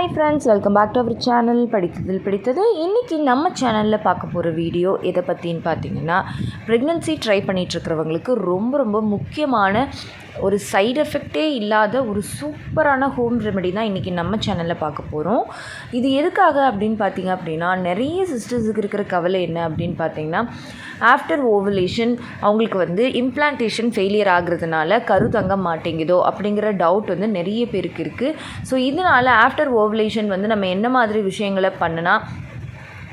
Hi friends welcome back to our channel படித்ததில் பிடித்தது. இன்றைக்கி நம்ம சேனலில் பார்க்க போகிற வீடியோ எதை பற்றின்னு பார்த்தீங்கன்னா ப்ரெக்னென்சி ட்ரை பண்ணிகிட்ருக்கிறவங்களுக்கு ரொம்ப ரொம்ப முக்கியமான ஒரு சைடு எஃபெக்டே இல்லாத ஒரு சூப்பரான ஹோம் ரெமெடி தான் இன்றைக்கி நம்ம சேனலில் பார்க்க போகிறோம் இது எதுக்காக அப்படின்னு பார்த்தீங்க அப்படின்னா நிறைய சிஸ்டர்ஸுக்கு இருக்கிற கவலை என்ன அப்படின்னு பார்த்தீங்கன்னா ஆஃப்டர் ஓவலேஷன் அவங்களுக்கு வந்து இம்ப்ளான்டேஷன் ஃபெயிலியர் ஆகுறதுனால கரு தங்க மாட்டேங்குதோ அப்படிங்கிற டவுட் வந்து நிறைய பேருக்கு இருக்குது ஸோ இதனால் ஆஃப்டர் ஓவலேஷன் வந்து நம்ம என்ன மாதிரி விஷயங்களை பண்ணுனா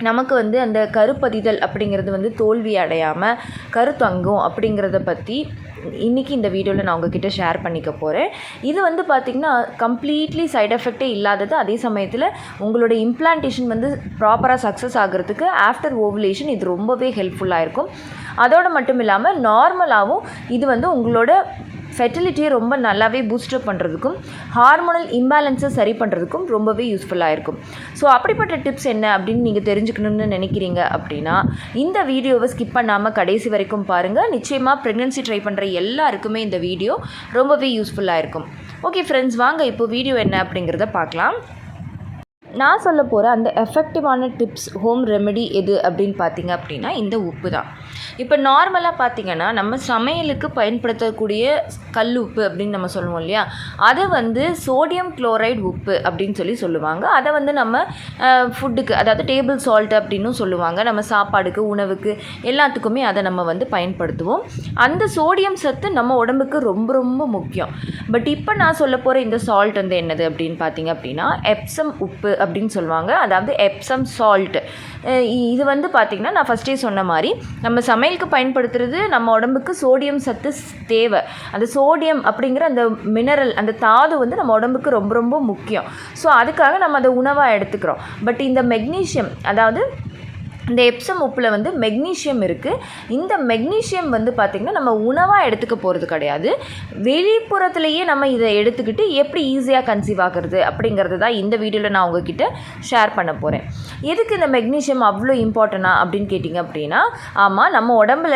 நமக்கு வந்து அந்த கருப்பதிதல் அப்படிங்கிறது வந்து தோல்வி அடையாமல் கருத்தங்கும் அப்படிங்கிறத பற்றி இன்றைக்கி இந்த வீடியோவில் நான் உங்ககிட்ட ஷேர் பண்ணிக்க போகிறேன் இது வந்து பார்த்திங்கன்னா கம்ப்ளீட்லி சைட் எஃபெக்டே இல்லாதது. அதே சமயத்தில் உங்களோட இம்ப்ளான்டேஷன் வந்து ப்ராப்பராக சக்ஸஸ் ஆகிறதுக்கு ஆஃப்டர் ஓவுலேஷன் இது ரொம்பவே ஹெல்ப்ஃபுல்லாக இருக்கும். அதோடு மட்டும் இல்லாமல் நார்மலாகவும் இது வந்து உங்களோட ஃபெர்டிலிட்டியை ரொம்ப நல்லாவே பூஸ்டப் பண்ணுறதுக்கும் ஹார்மோனல் இம்பேலன்ஸை சரி பண்ணுறதுக்கும் ரொம்பவே யூஸ்ஃபுல்லாக இருக்கும். ஸோ அப்படிப்பட்ட டிப்ஸ் என்ன அப்படின்னு நீங்கள் தெரிஞ்சுக்கணும்னு நினைக்கிறீங்க அப்படின்னா இந்த வீடியோவை ஸ்கிப் பண்ணாமல் கடைசி வரைக்கும் பாருங்கள் நிச்சயமாக ப்ரெக்னென்சி ட்ரை பண்ணுற எல்லாருக்குமே இந்த வீடியோ ரொம்பவே யூஸ்ஃபுல்லாக இருக்கும். ஓகே ஃப்ரெண்ட்ஸ் வாங்க இப்போ வீடியோ என்ன அப்படிங்கிறத பார்க்கலாம். நான் சொல்ல போகிற அந்த எஃபெக்டிவான டிப்ஸ் ஹோம் ரெமெடி எது அப்படின்னு பார்த்தீங்க அப்படின்னா இந்த உப்பு தான். இப்போ நார்மலாக பார்த்தீங்கன்னா நம்ம சமையலுக்கு பயன்படுத்தக்கூடிய கல் உப்பு அப்படின்னு நம்ம சொல்லுவோம் இல்லையா? அதை வந்து சோடியம் குளோரைடு உப்பு அப்படின்னு சொல்லி சொல்லுவாங்க. அதை வந்து நம்ம ஃபுட்டுக்கு அதாவது டேபிள் சால்ட் அப்படின்னும் சொல்லுவாங்க. நம்ம சாப்பாடுக்கு உணவுக்கு எல்லாத்துக்குமே அதை நம்ம வந்து பயன்படுத்துவோம். அந்த சோடியம் சத்து நம்ம உடம்புக்கு ரொம்ப ரொம்ப முக்கியம். பட் இப்போ நான் சொல்ல போகிற இந்த சால்ட் வந்து என்னது அப்படின்னு பார்த்தீங்க அப்படின்னா எப்சம் உப்பு அப்படின்னு சொல்லுவாங்க. அதாவது எப்சம் சால்ட் இது வந்து பார்த்திங்கன்னா நான் ஃபஸ்ட்டே சொன்ன மாதிரி நம்ம சமையலுக்கு பயன்படுத்துறது நம்ம உடம்புக்கு சோடியம் சத்து தேவை. அந்த சோடியம் அப்படிங்கிற அந்த மினரல் அந்த தாது வந்து நம்ம உடம்புக்கு ரொம்ப ரொம்ப முக்கியம். ஸோ அதுக்காக நம்ம அதை உணவாக எடுத்துக்கிறோம். பட் இந்த மெக்னீஷியம் அதாவது இந்த எப்சம் உப்பில் வந்து மெக்னீஷியம் இருக்குது இந்த மெக்னீஷியம் வந்து பார்த்திங்கன்னா நம்ம உணவாக எடுத்துக்க போகிறது கிடையாது. வெளிப்புறத்துலேயே நம்ம இதை எடுத்துக்கிட்டு எப்படி ஈஸியாக கன்சீவ் ஆகிறது அப்படிங்கிறது தான் இந்த வீடியோவில் நான் உங்ககிட்ட ஷேர் பண்ண போகிறேன் எதுக்கு இந்த மெக்னீஷியம் அவ்வளோ இம்பார்ட்டனா அப்படின்னு கேட்டிங்க அப்படின்னா ஆமாம் நம்ம உடம்புல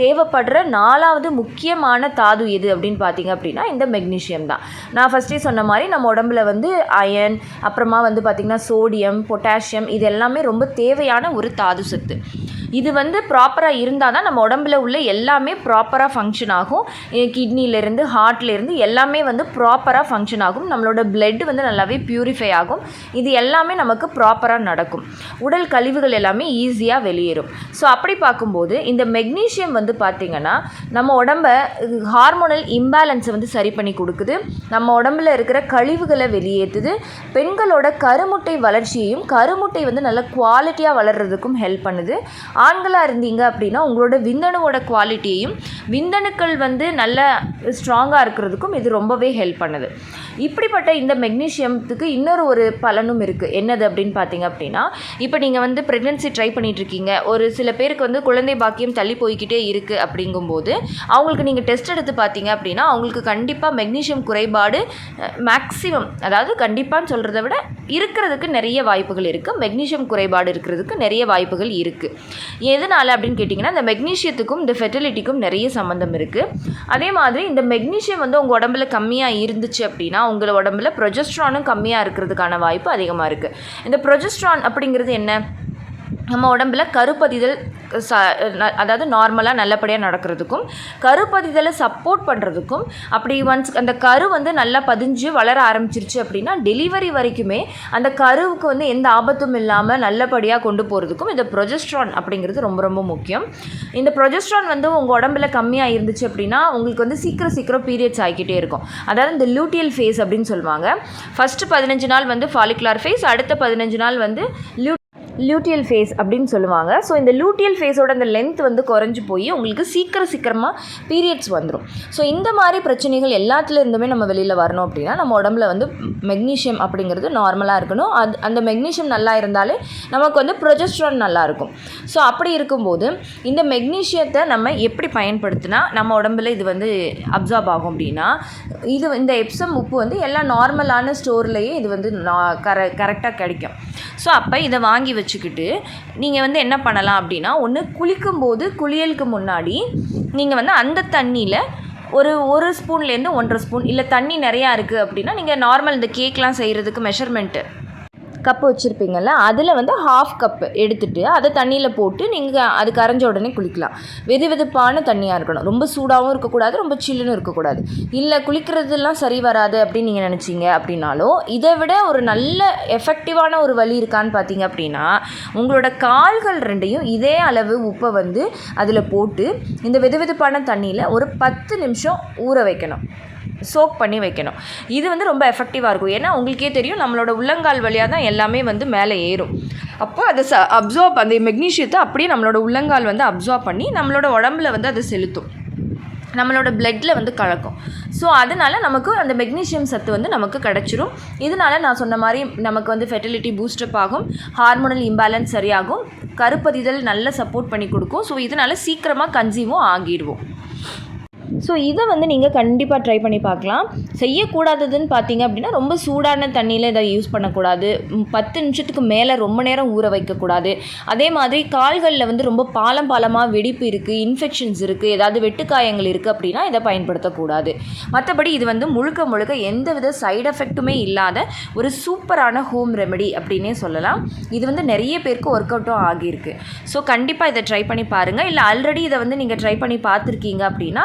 தேவைப்படுற நாலாவது முக்கியமான தாது எது அப்படின்னு பார்த்தீங்க அப்படின்னா இந்த மெக்னீஷியம் தான். நான் ஃபஸ்ட்டே சொன்ன மாதிரி நம்ம உடம்புல வந்து அயன் அப்புறமா வந்து பார்த்திங்கன்னா சோடியம் பொட்டாசியம் இது எல்லாமே ரொம்ப தேவையான ஒரு தாது சத்து இது வந்து ப்ராப்பராக இருந்தால் தான் நம்ம உடம்புல உள்ள எல்லாமே ப்ராப்பராக ஃபங்க்ஷன் ஆகும். கிட்னிலேருந்து ஹார்ட்லேருந்து எல்லாமே வந்து ப்ராப்பராக ஃபங்க்ஷன் ஆகும். நம்மளோட பிளட் வந்து நல்லாவே ப்யூரிஃபை ஆகும். இது எல்லாமே நமக்கு ப்ராப்பராக நடக்கும். உடல் கழிவுகள் எல்லாமே ஈஸியாக வெளியேறும். ஸோ அப்படி பார்க்கும்போது இந்த மெக்னீஷியம் வந்து பார்த்திங்கன்னா நம்ம உடம்ப ஹார்மோனல் இம்பேலன்ஸை வந்து சரி பண்ணி கொடுக்குது. நம்ம உடம்புல இருக்கிற கழிவுகளை வெளியேற்றுது பெண்களோட கருமுட்டை வளர்ச்சியையும் கருமுட்டை வந்து நல்ல குவாலிட்டியாக வளர்கிறதுக்கும் ஹெல்ப் பண்ணுது. ஆண்களாக இருந்தீங்க அப்படின்னா உங்களோட விந்தணுவோட குவாலிட்டியையும் விந்தணுக்கள் வந்து நல்ல ஸ்ட்ராங்காக இருக்கிறதுக்கும் இது ரொம்பவே ஹெல்ப் பண்ணுது. இப்படிப்பட்ட இந்த மெக்னீஷியத்துக்கு இன்னொரு ஒரு பலனும் இருக்குது என்னது அப்படின்னு பார்த்தீங்க அப்படின்னா இப்போ நீங்கள் வந்து ப்ரெக்னென்சி ட்ரை பண்ணிகிட்ருக்கீங்க ஒரு சில பேருக்கு வந்து குழந்தை பாக்கியம் தள்ளி போய்கிட்டே இருக்குது அப்படிங்கும்போது அவங்களுக்கு நீங்கள் டெஸ்ட் எடுத்து பார்த்தீங்க அப்படின்னா அவங்களுக்கு கண்டிப்பாக மெக்னீஷியம் குறைபாடு மேக்ஸிமம் அதாவது கண்டிப்பான்னு சொல்கிறத விட இருக்கிறதுக்கு நிறைய வாய்ப்புகள் இருக்குது மெக்னீஷியம் குறைபாடு இருக்கிறதுக்கு நிறைய வாய்ப்புகள் இருக்குது எதனால் அப்படின்னு கேட்டிங்கன்னா இந்த மெக்னீஷியத்துக்கும் இந்த ஃபெர்டிலிட்டிக்கும் நிறைய சம்மந்தம் இருக்குது அதே மாதிரி இந்த மெக்னீஷியம் வந்து உங்கள் உடம்புல கம்மியாக இருந்துச்சு அப்படின்னா உங்கள் உடம்புல ப்ரொஜெஸ்ட்ரானும் கம்மியாக இருக்கிறதுக்கான வாய்ப்பு அதிகமாக இருக்குது இந்த ப்ரொஜெஸ்ட்ரான் அப்படிங்கிறது என்ன? நம்ம உடம்புல கருப்பதிதல் ச அதாவது நார்மலாக நல்லபடியாக நடக்கிறதுக்கும் கருப்பதிதலை சப்போர்ட் பண்ணுறதுக்கும் அப்படி ஒன்ஸ் அந்த கரு வந்து நல்லா பதிஞ்சு வளர ஆரம்பிச்சிருச்சு அப்படின்னா டெலிவரி வரைக்குமே அந்த கருவுக்கு வந்து எந்த ஆபத்தும் இல்லாமல் நல்லபடியாக கொண்டு போகிறதுக்கும் இந்த ப்ரொஜெஸ்ட்ரான் அப்படிங்கிறது ரொம்ப ரொம்ப முக்கியம். இந்த ப்ரொஜெஸ்ட்ரான் வந்து உங்கள் உடம்புல கம்மியாக இருந்துச்சு அப்படின்னா உங்களுக்கு வந்து சீக்கிரம் சீக்கிரம் பீரியட்ஸ் ஆகிக்கிட்டே இருக்கும். அதாவது இந்த லூட்டியல் ஃபேஸ் அப்படின்னு சொல்லுவாங்க. ஃபஸ்ட்டு பதினஞ்சு நாள் வந்து ஃபாலிகுலார் ஃபேஸ் அடுத்த பதினஞ்சு நாள் வந்து லியூ லூட்டியல் ஃபேஸ் அப்படின்னு சொல்லுவாங்க. ஸோ இந்த லூட்டியல் ஃபேஸோட அந்த லென்த் வந்து குறைஞ்சி போய் உங்களுக்கு சீக்கிரம் சீக்கிரமாக பீரியட்ஸ் வந்துடும் ஸோ இந்த மாதிரி பிரச்சனைகள் எல்லாத்துலேருந்துமே நம்ம வெளியில் வரணும் அப்படின்னா நம்ம உடம்புல வந்து மெக்னீஷியம் அப்படிங்கிறது நார்மலாக இருக்கணும். அது அந்த மெக்னீஷியம் நல்லா இருந்தாலே நமக்கு வந்து ப்ரொஜெஸ்ட்ரான் நல்லாயிருக்கும் ஸோ அப்படி இருக்கும்போது இந்த மெக்னீஷியத்தை நம்ம எப்படி பயன்படுத்தினா நம்ம உடம்புல இது வந்து அப்சார்ப் ஆகும் அப்படின்னா இது இந்த எப்சம் உப்பு வந்து எல்லா நார்மலான ஸ்டோர்லேயே இது வந்து கர கரெக்டாக கிடைக்கும். ஸோ அப்போ இதை வாங்கி வச்சு வச்சுக்கிட்டு நீங்கள் வந்து என்ன பண்ணலாம் அப்படின்னா ஒன்று குளிக்கும்போது குளியலுக்கு முன்னாடி நீங்கள் வந்து அந்த தண்ணியில் ஒரு ஒரு ஸ்பூன்லேருந்து ஒன்றரை ஸ்பூன் இல்லை தண்ணி நிறையா இருக்குது அப்படின்னா நீங்கள் நார்மல் இந்த கேக்லாம் செய்கிறதுக்கு மெஷர்மெண்ட்டு கப்பு வச்சுருப்பீங்கள்ல அதில் வந்து ஹாஃப் கப்பு எடுத்துட்டு அதை தண்ணியில் போட்டு நீங்கள் அது கரைஞ்ச உடனே குளிக்கலாம். வெது வெதுப்பான தண்ணியாக இருக்கணும். ரொம்ப சூடாகவும் இருக்கக்கூடாது ரொம்ப சில்லுன்னு இருக்கக்கூடாது. இல்லை குளிக்கிறதுலாம் சரி வராது அப்படின்னு நீங்கள் நினச்சிங்க அப்படின்னாலும் இதை விட ஒரு நல்ல எஃபெக்டிவான ஒரு வழி இருக்கான்னு பார்த்தீங்க அப்படின்னா உங்களோட கால்கள் ரெண்டையும் இதே அளவு உப்பை வந்து அதில் போட்டு இந்த வெதுவெதுப்பான தண்ணியில் ஒரு பத்து நிமிஷம் ஊற வைக்கணும். சோக் பண்ணி வைக்கணும். இது வந்து ரொம்ப எஃபெக்டிவாக இருக்கும். ஏன்னா உங்களுக்கே தெரியும் நம்மளோட உள்ளங்கால் வழியாக தான் எல்லாமே வந்து மேலே ஏறும். அப்போ அதை ச அப்சார்ப் அந்த மெக்னீஷியத்தை அப்படியே நம்மளோட உள்ளங்கால் வந்து அப்சார்ப் பண்ணி நம்மளோட உடம்புல வந்து அதை செலுத்தும். நம்மளோட பிளட்டில் வந்து கலக்கும். ஸோ அதனால் நமக்கு அந்த மெக்னீஷியம் சத்து வந்து நமக்கு கிடச்சிரும். இதனால நான் சொன்ன மாதிரி நமக்கு வந்து ஃபெர்டிலிட்டி பூஸ்டப் ஆகும். ஹார்மோனல் இம்பேலன்ஸ் சரியாகும். கருப்பதிதல் நல்ல சப்போர்ட் பண்ணி கொடுக்கும். ஸோ இதனால் சீக்கிரமாக கன்சியூவும் ஆகிடுவோம். ஸோ இதை வந்து நீங்கள் கண்டிப்பாக ட்ரை பண்ணி பார்க்கலாம். செய்யக்கூடாததுன்னு பார்த்தீங்க அப்படின்னா ரொம்ப சூடான தண்ணியில் இதை யூஸ் பண்ணக்கூடாது. பத்து நிமிஷத்துக்கு மேலே ரொம்ப நேரம் ஊற வைக்கக்கூடாது. அதே மாதிரி கால்களில் வந்து ரொம்ப பாலம் பாலமாக வெடிப்பு இருக்குது இன்ஃபெக்ஷன்ஸ் இருக்குது ஏதாவது வெட்டுக்காயங்கள் இருக்குது அப்படின்னா இதை பயன்படுத்தக்கூடாது. மற்றபடி இது வந்து முழுக்க முழுக்க எந்தவித சைடு எஃபெக்ட்டுமே இல்லாத ஒரு சூப்பரான ஹோம் ரெமெடி அப்படின்னே சொல்லலாம். இது வந்து நிறைய பேருக்கு ஒர்க் அவுட்டும் ஆகியிருக்கு. ஸோ கண்டிப்பாக இதை ட்ரை பண்ணி பாருங்கள் இல்லை ஆல்ரெடி இதை வந்து நீங்கள் ட்ரை பண்ணி பார்த்துருக்கீங்க அப்படின்னா